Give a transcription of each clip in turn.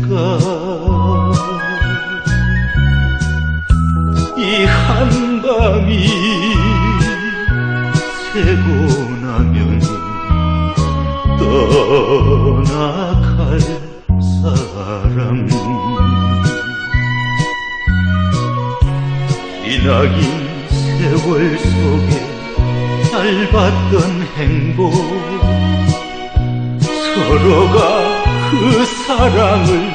있을까 이 한밤이 새고 나면 떠나갈 사람. 이낙인 세월 속에 짧았던 행복 서로가 그 사랑을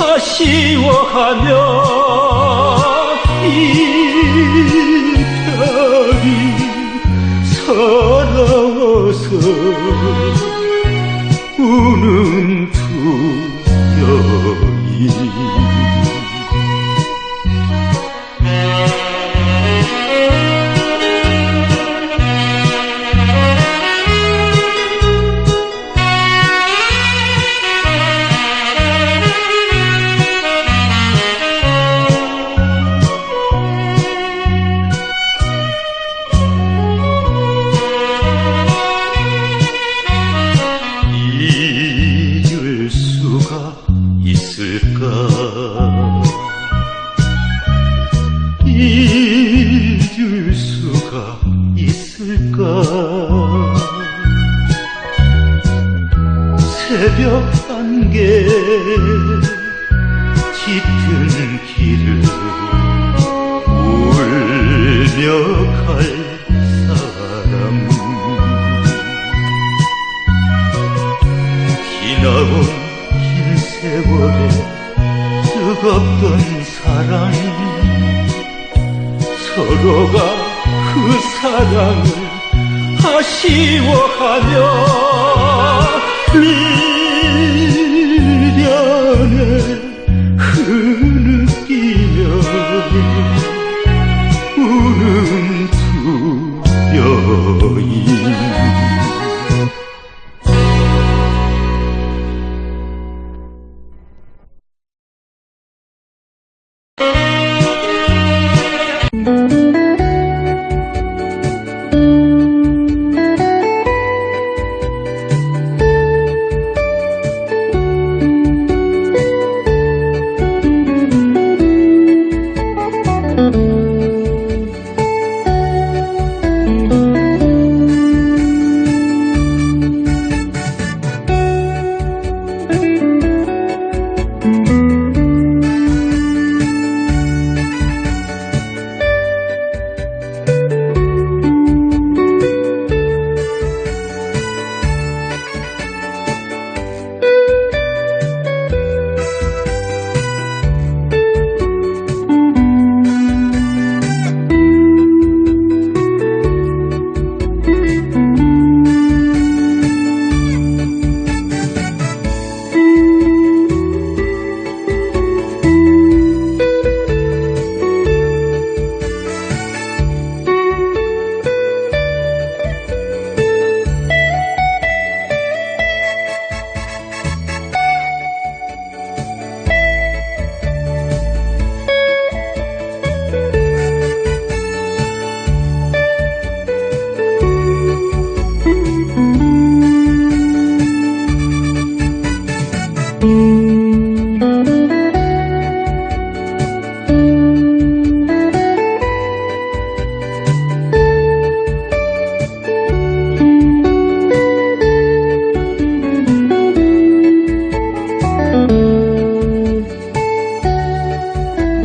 아쉬워하며 새벽 안개 짙은 길을 울며 갈 사람. 지나온 긴 세월에 뜨겁던 사랑 서로가 그 사랑을 아쉬워하며 미련에 흐느끼며 우는 두 여인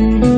Thank you.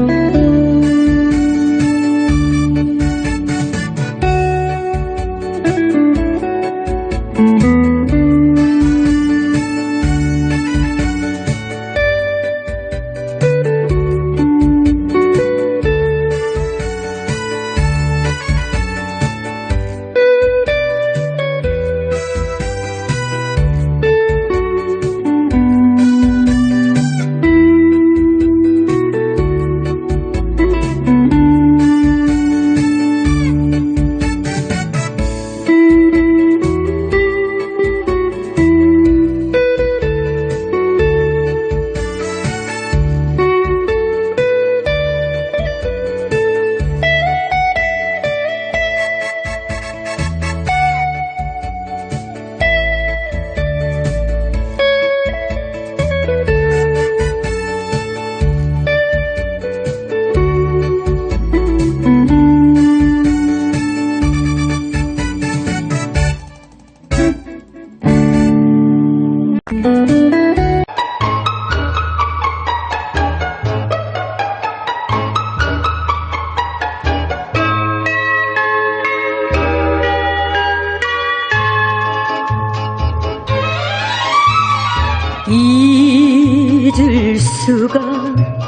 잊을 수가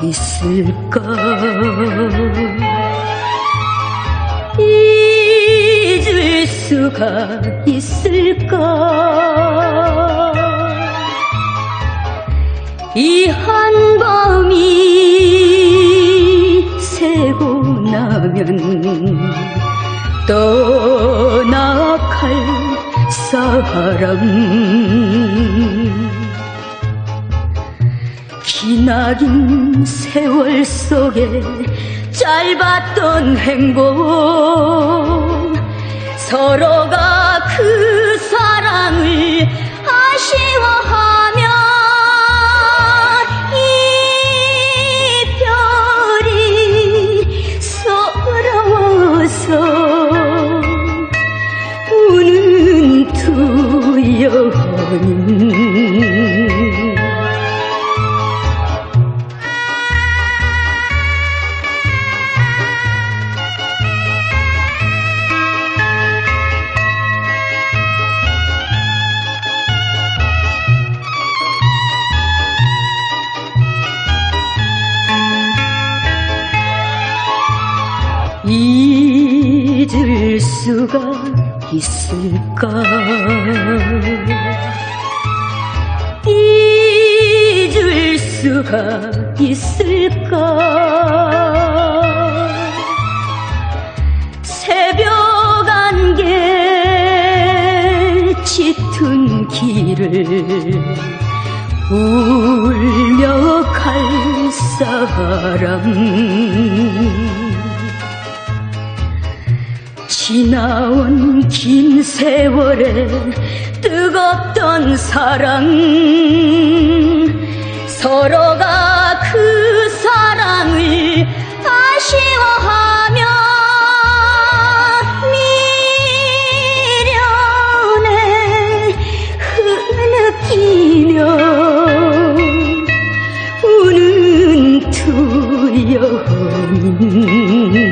있을까 잊을 수가 있을까 이 한밤이 새고 나면 떠나갈 사람 기나긴 세월 속에 짧았던 행복. 서로가 그 사랑을 수가 있을까? 잊을 수가 있을까? 새벽 안개 짙은 길을 울며 갈 사람 지나온 긴 세월에 뜨겁던 사랑. 서로가 그 사랑을 아쉬워하며 미련에 흐느끼며 우는 두 여인